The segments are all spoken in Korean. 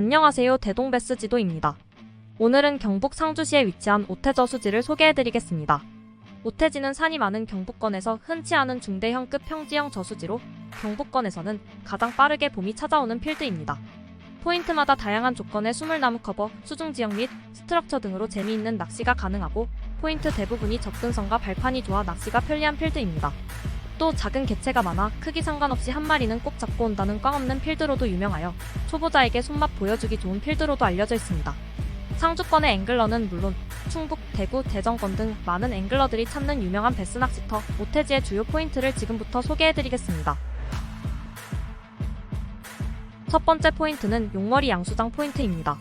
안녕하세요 대동베스 지도입니다. 오늘은 경북 상주시에 위치한 오태저수지를 소개해드리겠습니다. 오태지는 산이 많은 경북권에서 흔치 않은 중대형급 평지형 저수지로 경북권에서는 가장 빠르게 봄이 찾아오는 필드입니다. 포인트마다 다양한 조건의 수물나무 커버, 수중 지형 및 스트럭처 등으로 재미있는 낚시가 가능하고 포인트 대부분이 접근성과 발판이 좋아 낚시가 편리한 필드입니다. 또 작은 개체가 많아 크기 상관없이 한 마리는 꼭 잡고 온다는 꽝 없는 필드로도 유명하여 초보자에게 손맛 보여주기 좋은 필드로도 알려져 있습니다. 상주권의 앵글러는 물론 충북, 대구, 대전권 등 많은 앵글러들이 찾는 유명한 베스 낚시터 오태지의 주요 포인트를 지금부터 소개해드리겠습니다. 첫 번째 포인트는 용머리 양수장 포인트입니다.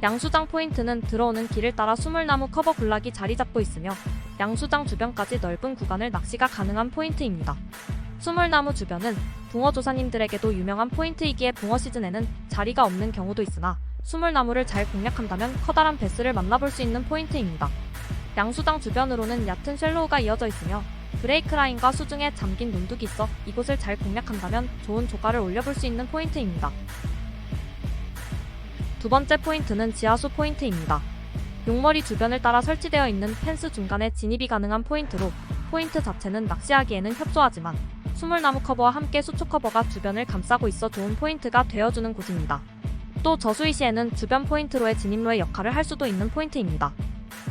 양수장 포인트는 들어오는 길을 따라 수물나무 커버 군락이 자리 잡고 있으며 양수장 주변까지 넓은 구간을 낚시가 가능한 포인트입니다. 수물나무 주변은 붕어 조사님들에게도 유명한 포인트이기에 붕어 시즌에는 자리가 없는 경우도 있으나 수물나무를 잘 공략한다면 커다란 베스를 만나볼 수 있는 포인트입니다. 양수장 주변으로는 얕은 쉘로우가 이어져 있으며 브레이크 라인과 수중에 잠긴 논둑이 있어 이곳을 잘 공략한다면 좋은 조가를 올려볼 수 있는 포인트입니다. 두 번째 포인트는 지하수 포인트입니다. 용머리 주변을 따라 설치되어 있는 펜스 중간에 진입이 가능한 포인트로 포인트 자체는 낚시하기에는 협소하지만 수물나무 커버와 함께 수초 커버가 주변을 감싸고 있어 좋은 포인트가 되어주는 곳입니다. 또 저수위 시에는 주변 포인트로의 진입로의 역할을 할 수도 있는 포인트입니다.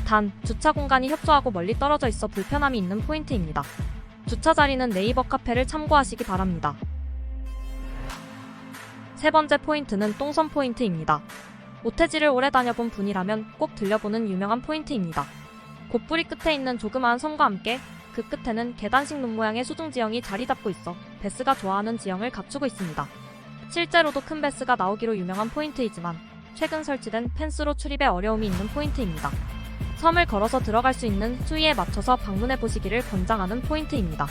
단, 주차 공간이 협소하고 멀리 떨어져 있어 불편함이 있는 포인트입니다. 주차 자리는 네이버 카페를 참고하시기 바랍니다. 세 번째 포인트는 똥선 포인트입니다. 오태지를 오래 다녀본 분이라면 꼭 들려보는 유명한 포인트입니다. 곧뿌리 끝에 있는 조그마한 섬과 함께 그 끝에는 계단식 눈 모양의 수중 지형이 자리 잡고 있어 베스가 좋아하는 지형을 갖추고 있습니다. 실제로도 큰 베스가 나오기로 유명한 포인트이지만 최근 설치된 펜스로 출입에 어려움이 있는 포인트입니다. 섬을 걸어서 들어갈 수 있는 수위에 맞춰서 방문해 보시기를 권장하는 포인트입니다.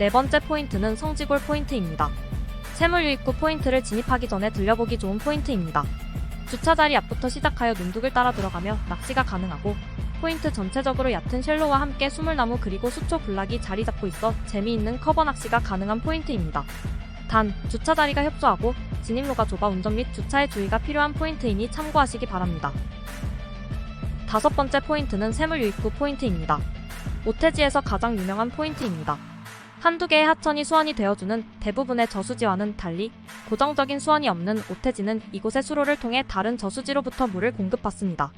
네 번째 포인트는 성지골 포인트입니다. 세물 유입구 포인트를 진입하기 전에 들려보기 좋은 포인트입니다. 주차 자리 앞부터 시작하여 눈둑을 따라 들어가며 낚시가 가능하고 포인트 전체적으로 얕은 쉘로와 함께 수물나무 그리고 수초 군락이 자리 잡고 있어 재미있는 커버 낚시가 가능한 포인트입니다. 단, 주차 자리가 협소하고 진입로가 좁아 운전 및 주차에 주의가 필요한 포인트이니 참고하시기 바랍니다. 다섯 번째 포인트는 세물 유입구 포인트입니다. 오태지에서 가장 유명한 포인트입니다. 한두 개의 하천이 수원이 되어주는 대부분의 저수지와는 달리 고정적인 수원이 없는 오태지는 이곳의 수로를 통해 다른 저수지로부터 물을 공급받습니다.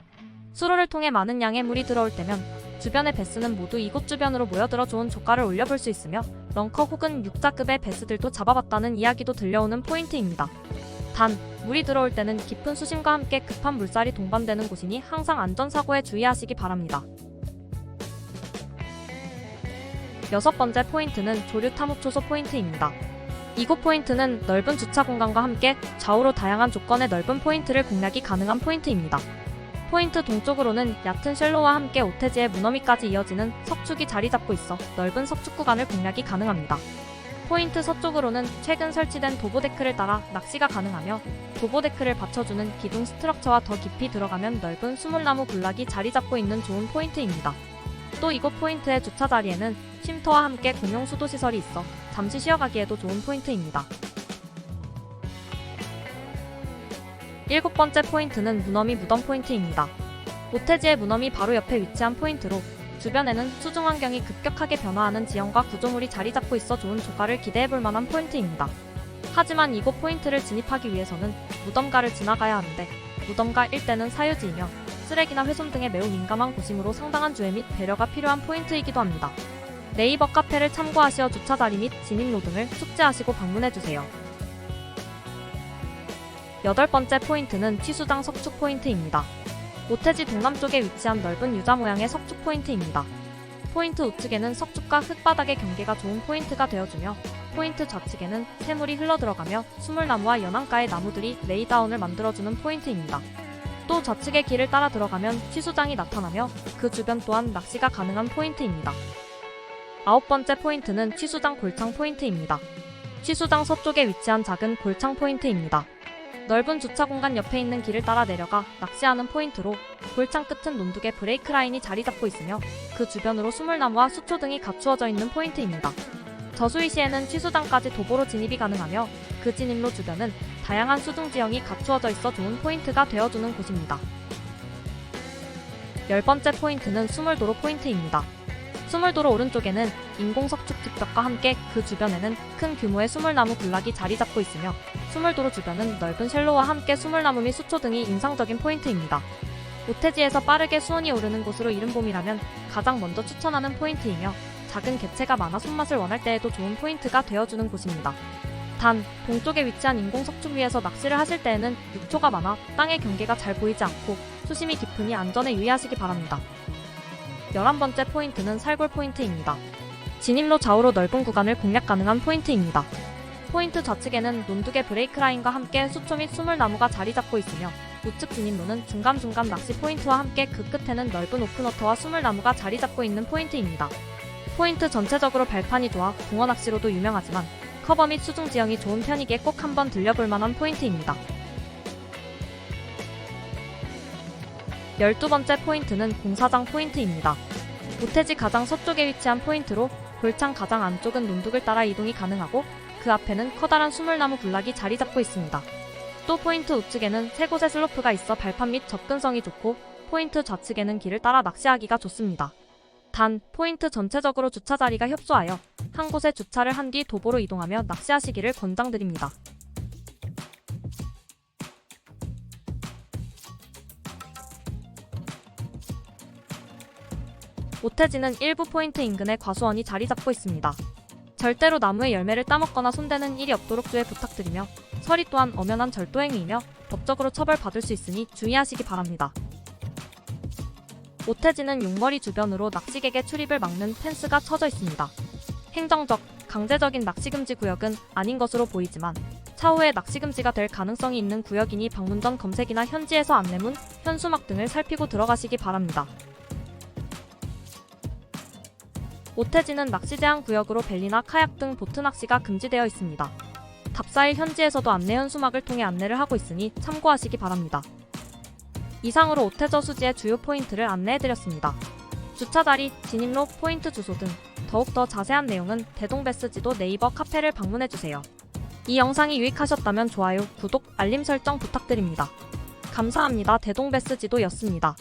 수로를 통해 많은 양의 물이 들어올 때면 주변의 베스는 모두 이곳 주변으로 모여들어 좋은 조가를 올려볼 수 있으며 런커 혹은 육자급의 베스들도 잡아봤다는 이야기도 들려오는 포인트입니다. 단, 물이 들어올 때는 깊은 수심과 함께 급한 물살이 동반되는 곳이니 항상 안전사고에 주의하시기 바랍니다. 여섯 번째 포인트는 조류 탐욕 초소 포인트입니다. 이곳 포인트는 넓은 주차 공간과 함께 좌우로 다양한 조건의 넓은 포인트를 공략이 가능한 포인트입니다. 포인트 동쪽으로는 얕은 쉘로와 함께 오태지의 무너미까지 이어지는 석축이 자리 잡고 있어 넓은 석축 구간을 공략이 가능합니다. 포인트 서쪽으로는 최근 설치된 도보데크를 따라 낚시가 가능하며 도보데크를 받쳐주는 기둥 스트럭처와 더 깊이 들어가면 넓은 수물나무 군락이 자리 잡고 있는 좋은 포인트입니다. 또 이곳 포인트의 주차 자리에는 쉼터와 함께 공용 수도 시설이 있어 잠시 쉬어가기에도 좋은 포인트입니다. 일곱 번째 포인트는 무너미 무덤 포인트입니다. 오태지의 무너미 바로 옆에 위치한 포인트로 주변에는 수중 환경이 급격하게 변화하는 지형과 구조물이 자리 잡고 있어 좋은 조가를 기대해 볼 만한 포인트입니다. 하지만 이곳 포인트를 진입하기 위해서는 무덤가를 지나가야 하는데 무덤가 일대는 사유지이며 쓰레기나 훼손 등에 매우 민감한 곳이므로 상당한 주의 및 배려가 필요한 포인트이기도 합니다. 네이버 카페를 참고하시어 주차 자리 및 진입로 등을 숙지하시고 방문해주세요. 여덟 번째 포인트는 취수장 석축 포인트입니다. 오태지 동남쪽에 위치한 넓은 유자 모양의 석축 포인트입니다. 포인트 우측에는 석축과 흙바닥의 경계가 좋은 포인트가 되어주며 포인트 좌측에는 새물이 흘러들어가며 수물나무와 연안가의 나무들이 레이다운을 만들어주는 포인트입니다. 또 좌측의 길을 따라 들어가면 취수장이 나타나며 그 주변 또한 낚시가 가능한 포인트입니다. 아홉 번째 포인트는 취수장 골창 포인트입니다. 취수장 서쪽에 위치한 작은 골창 포인트입니다. 넓은 주차 공간 옆에 있는 길을 따라 내려가 낚시하는 포인트로 골창 끝은 논둑에 브레이크 라인이 자리 잡고 있으며 그 주변으로 수물나무와 수초 등이 갖추어져 있는 포인트입니다. 저수위 시에는 취수장까지 도보로 진입이 가능하며 그 진입로 주변은 다양한 수중 지형이 갖추어져 있어 좋은 포인트가 되어주는 곳입니다. 열 번째 포인트는 수물도로 포인트입니다. 수물도로 오른쪽에는 인공석축 집벽과 함께 그 주변에는 큰 규모의 수물나무 군락이 자리 잡고 있으며 수물도로 주변은 넓은 쉘로와 함께 수물나무 및 수초 등이 인상적인 포인트입니다. 오태지에서 빠르게 수온이 오르는 곳으로 이른 봄이라면 가장 먼저 추천하는 포인트이며 작은 개체가 많아 손맛을 원할 때에도 좋은 포인트가 되어주는 곳입니다. 단, 동쪽에 위치한 인공석축 위에서 낚시를 하실 때에는 육초가 많아 땅의 경계가 잘 보이지 않고 수심이 깊으니 안전에 유의하시기 바랍니다. 11번째 포인트는 살골 포인트입니다. 진입로 좌우로 넓은 구간을 공략 가능한 포인트입니다. 포인트 좌측에는 논두개 브레이크 라인과 함께 수초 및 수물나무가 자리 잡고 있으며 우측 진입로는 중간중간 낚시 포인트와 함께 그 끝에는 넓은 오픈워터와 수물나무가 자리 잡고 있는 포인트입니다. 포인트 전체적으로 발판이 좋아 붕어 낚시로도 유명하지만 커버 및 수중 지형이 좋은 편이기에 꼭 한번 들려볼 만한 포인트입니다. 12번째 포인트는 공사장 포인트입니다. 우태지 가장 서쪽에 위치한 포인트로 골창 가장 안쪽은 논둑을 따라 이동이 가능하고 그 앞에는 커다란 수물나무 군락이 자리 잡고 있습니다. 또 포인트 우측에는 세 곳의 슬로프가 있어 발판 및 접근성이 좋고 포인트 좌측에는 길을 따라 낚시하기가 좋습니다. 단, 포인트 전체적으로 주차 자리가 협소하여 한 곳에 주차를 한 뒤 도보로 이동하며 낚시하시기를 권장드립니다. 오태지는 일부 포인트 인근에 과수원이 자리 잡고 있습니다. 절대로 나무의 열매를 따먹거나 손대는 일이 없도록 주의 부탁드리며 서리 또한 엄연한 절도행위이며 법적으로 처벌받을 수 있으니 주의하시기 바랍니다. 오태지는 용머리 주변으로 낚시객의 출입을 막는 펜스가 쳐져 있습니다. 행정적, 강제적인 낚시금지 구역은 아닌 것으로 보이지만 차후에 낚시금지가 될 가능성이 있는 구역이니 방문 전 검색이나 현지에서 안내문, 현수막 등을 살피고 들어가시기 바랍니다. 오태지는 낚시 제한 구역으로 벨리나 카약 등 보트 낚시가 금지되어 있습니다. 답사일 현지에서도 안내 현수막을 통해 안내를 하고 있으니 참고하시기 바랍니다. 이상으로 오태저 수지의 주요 포인트를 안내해드렸습니다. 주차 자리, 진입로, 포인트 주소 등 더욱더 자세한 내용은 대동베스지도 네이버 카페를 방문해주세요. 이 영상이 유익하셨다면 좋아요, 구독, 알림 설정 부탁드립니다. 감사합니다. 대동베스지도였습니다.